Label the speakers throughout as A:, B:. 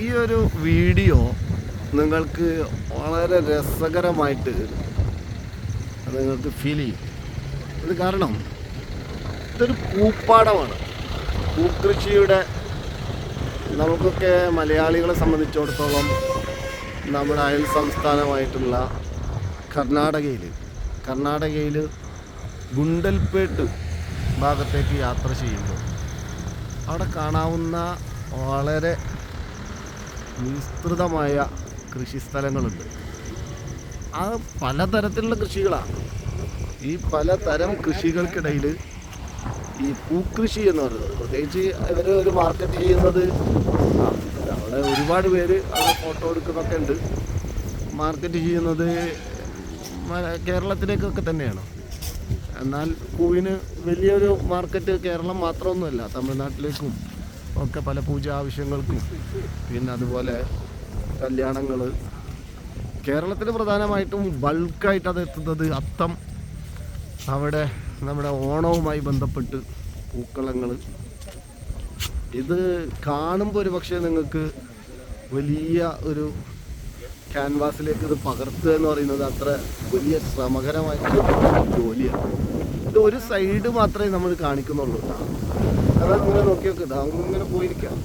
A: ഈ ഒരു വീഡിയോ നിങ്ങൾക്ക് വളരെ രസകരമായിട്ട് നിങ്ങൾക്ക് ഫീൽ ചെയ്യും. അത് കാരണം ഇതൊരു പൂപ്പാടമാണ്. പൂക്കൃഷിയുടെ നമുക്കൊക്കെ മലയാളികളെ സംബന്ധിച്ചിടത്തോളം നമ്മുടെ അയൽ സംസ്ഥാനമായിട്ടുള്ള കർണാടകയിൽ കർണാടകയിൽ ഗുണ്ടൽപേട്ട് ഭാഗത്തേക്ക് യാത്ര ചെയ്യുമ്പോൾ അവിടെ കാണാവുന്ന വളരെ വിസ്തൃതമായ കൃഷിസ്ഥലങ്ങളുണ്ട്. ആ പലതരത്തിലുള്ള കൃഷികളാണ്. ഈ പലതരം കൃഷികൾക്കിടയിൽ ഈ പൂക്കൃഷി എന്ന് പറയുന്നത് പ്രത്യേകിച്ച് ഇവർ ഒരു മാർക്കറ്റ് ചെയ്യുന്നത് അവിടെ ഒരുപാട് പേര് അവിടെ ഫോട്ടോ എടുക്കുന്നൊക്കെ ഉണ്ട്. മാർക്കറ്റ് ചെയ്യുന്നത് കേരളത്തിലേക്കൊക്കെ തന്നെയാണ്. എന്നാൽ പൂവിന് വലിയൊരു മാർക്കറ്റ് കേരളം മാത്രമൊന്നുമല്ല തമിഴ്നാട്ടിലേക്കും ഒക്കെ പല പൂജ ആവശ്യങ്ങൾക്കും പിന്നെ അതുപോലെ കല്യാണങ്ങൾ. കേരളത്തിൽ പ്രധാനമായിട്ടും ബൾക്കായിട്ട് അത് എത്തുന്നത് അത്തം. അവിടെ നമ്മുടെ ഓണവുമായി ബന്ധപ്പെട്ട് പൂക്കളങ്ങൾ. ഇത് കാണുമ്പോൾ ഒരു പക്ഷേ നിങ്ങൾക്ക് വലിയ ഒരു ക്യാൻവാസിലേക്ക് ഇത് പകർത്തുക എന്ന് പറയുന്നത് അത്ര വലിയ ശ്രമകരമായിട്ടുള്ള ജോലിയാണ്. ഇത് ഒരു സൈഡ് മാത്രമേ നമ്മൾ കാണിക്കുന്നുള്ളൂ. അതായത് ഇങ്ങനെ നോക്കി നോക്ക് ഇതാ ഇങ്ങനെ പോയിരിക്കാം.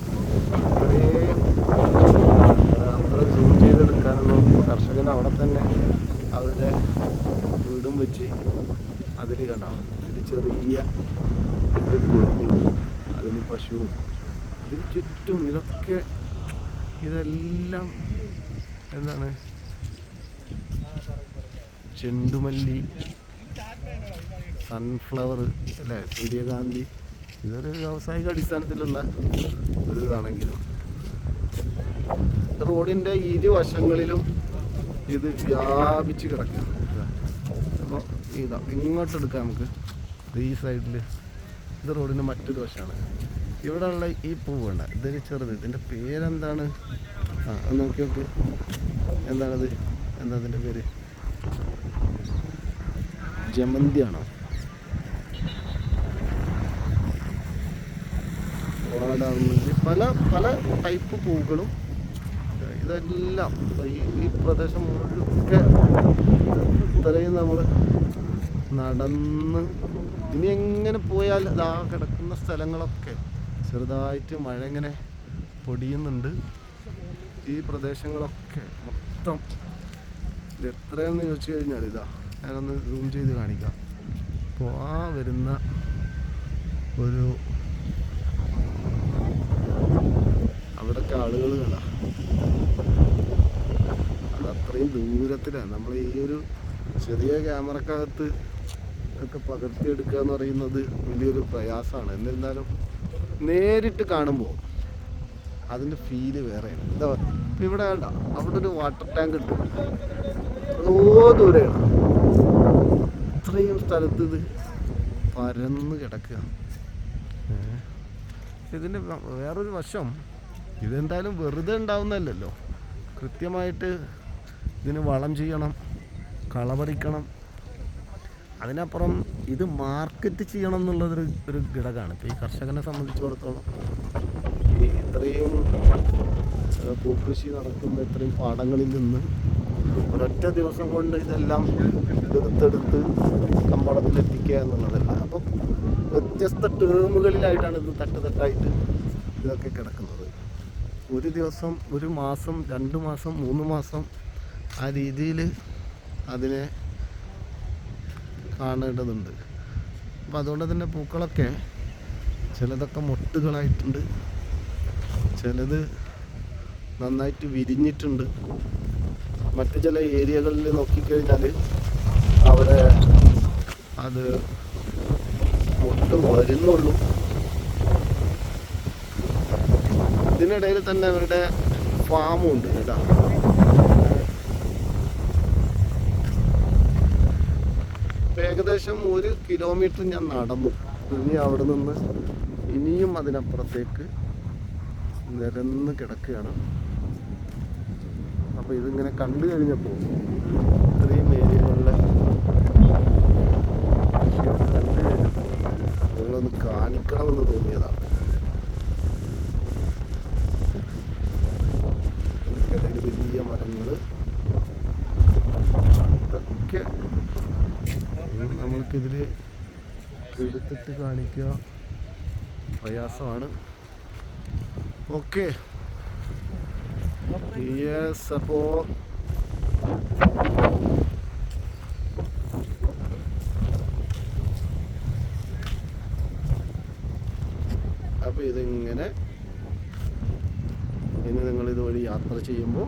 A: അത്ര സൂം ചെയ്തെടുക്കാനൊന്നും കർഷകൻ അവിടെ തന്നെ അവരുടെ വീടും വെച്ച് അതിൽ കണ്ടാവും ഒരു ചെറിയ അതിന് പശുവും ഇതിന് ചുറ്റും ഇതൊക്കെ ഇതെല്ലാം എന്താണ്? ചെണ്ടുമല്ലി സൺഫ്ലവർ അല്ലേ? സൂര്യകാന്തി. ഇതൊരു വ്യാവസായിക അടിസ്ഥാനത്തിലുള്ള ഒരു ഇതാണെങ്കിലും. റോഡിന്റെ ഇരുവശങ്ങളിലും ഇത് വ്യാപിച്ച് കിടക്കുക അപ്പോൾ ഇതാ ഇങ്ങോട്ട് എടുക്കാം നമുക്ക് ഈ സൈഡിൽ ഇത് റോഡിന്റെ മറ്റൊരു വശമാണ്. ഇവിടെ ഉള്ള ഈ പൂവുണ്ട് ഇതൊരു ചെറുത്. ഇതിന്റെ പേരെന്താണ്? ആ നോക്കി നോക്ക്. എന്താണത്? എന്താ അതിന്റെ പേര്? ജമന്തിയാണോ വാടാമുല്ലി പല പല ടൈപ്പ് പൂക്കളും. ഇതെല്ലാം ഈ ഈ പ്രദേശം മുഴുക്കെ ഇത്രയും നമ്മൾ നടന്ന് ഇനി എങ്ങനെ പോയാൽ ആ കിടക്കുന്ന സ്ഥലങ്ങളൊക്കെ ചെറുതായിട്ട് മഴ ഇങ്ങനെ പൊടിയുന്നുണ്ട്. ഈ പ്രദേശങ്ങളൊക്കെ മൊത്തം ഇത് എത്രയെന്ന് ചോദിച്ചു കഴിഞ്ഞാൽ ഇതാ ഞാനൊന്ന് റൂം ചെയ്ത് കാണിക്കാം. അപ്പോൾ ആ വരുന്ന ഒരു അവിടൊക്കെ ആളുകൾ കണ്ടാ അത് അത്രയും നമ്മൾ ഈ ഒരു ചെറിയ ക്യാമറക്കകത്ത് ഒക്കെ പകർത്തിയെടുക്കുക എന്ന് പറയുന്നത് വലിയൊരു പ്രയാസമാണ് എന്നിരുന്നാലും നേരിട്ട് കാണുമ്പോൾ അതിന്റെ ഫീൽ വേറെയാണ് എന്താ ഇപ്പം ഇവിടെ വേണ്ട അവിടെ ഒരു വാട്ടർ ടാങ്ക് ഉണ്ട്. അതോ ദൂരെയാണ്. ഇത്രയും സ്ഥലത്ത് ഇത് പരന്ന് കിടക്കുക. ഇതിന്റെ വേറൊരു വശം ഇതെന്തായാലും വെറുതെ ഉണ്ടാവുന്നതല്ലല്ലോ. കൃത്യമായിട്ട് ഇതിന് വളം ചെയ്യണം കളപറിക്കണം അതിനപ്പുറം ഇത് മാർക്കറ്റ് ചെയ്യണം എന്നുള്ളതൊരു ഒരു ഘടകമാണ്. ഇപ്പോൾ ഈ കർഷകനെ സംബന്ധിച്ചിടത്തോളം ഈ ഇത്രയും പൂക്കൃഷി നടക്കുന്ന ഇത്രയും പാടങ്ങളിൽ നിന്ന് ഒരൊറ്റ ദിവസം കൊണ്ട് ഇതെല്ലാം എടുത്തെടുത്ത് കമ്പോളത്തിലെത്തിക്കുക എന്നുള്ളതല്ല. അപ്പം വ്യത്യസ്ത ടേമുകളിലായിട്ടാണ് ഇത് തട്ട് തട്ടായിട്ട് ഇതൊക്കെ കിടക്കുന്നത്. ഒരു ദിവസം ഒരു മാസം രണ്ട് മാസം മൂന്ന് മാസം ആ രീതിയിൽ അതിനെ കാണേണ്ടതുണ്ട്. അപ്പോൾ അതുകൊണ്ട് തന്നെ പൂക്കളൊക്കെ ചിലതൊക്കെ മൊട്ടുകളായിട്ടുണ്ട്. ചിലത് നന്നായിട്ട് വിരിഞ്ഞിട്ടുണ്ട്. മറ്റു ചില ഏരിയകളിൽ നോക്കിക്കഴിഞ്ഞാൽ അവിടെ അത് മൊട്ട് വരുന്നുള്ളൂ. ഇതിനിടയിൽ തന്നെ അവരുടെ ഫാമും ഉണ്ട് കേട്ടോ. ഏകദേശം ഒരു കിലോമീറ്റർ ഞാൻ നടന്നു. ഇനി അവിടെ നിന്ന് ഇനിയും അതിനപ്പുറത്തേക്ക് നിരന്ന് കിടക്കുകയാണ്. അപ്പോൾ ഇതിങ്ങനെ കണ്ടു കഴിഞ്ഞപ്പോൾ ഇത്രയും ഏരിയകളിലെ കണ്ടു കഴിഞ്ഞപ്പോൾ നിങ്ങളൊന്ന് കാണിക്കണമെന്ന് തോന്നിയതാണ്. നമുക്കിതിൽ എടുത്തിട്ട് കാണിക്കുക പ്രയാസമാണ്. ഓക്കെ. യെസ് അപ്പോൾ അപ്പോൾ ഇതിങ്ങനെ ഇനി നിങ്ങൾ ഇതുവഴി യാത്ര ചെയ്യുമ്പോൾ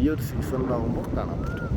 A: ഈ ഒരു സീസണിലാവുമ്പോൾ കാണാൻ പറ്റും.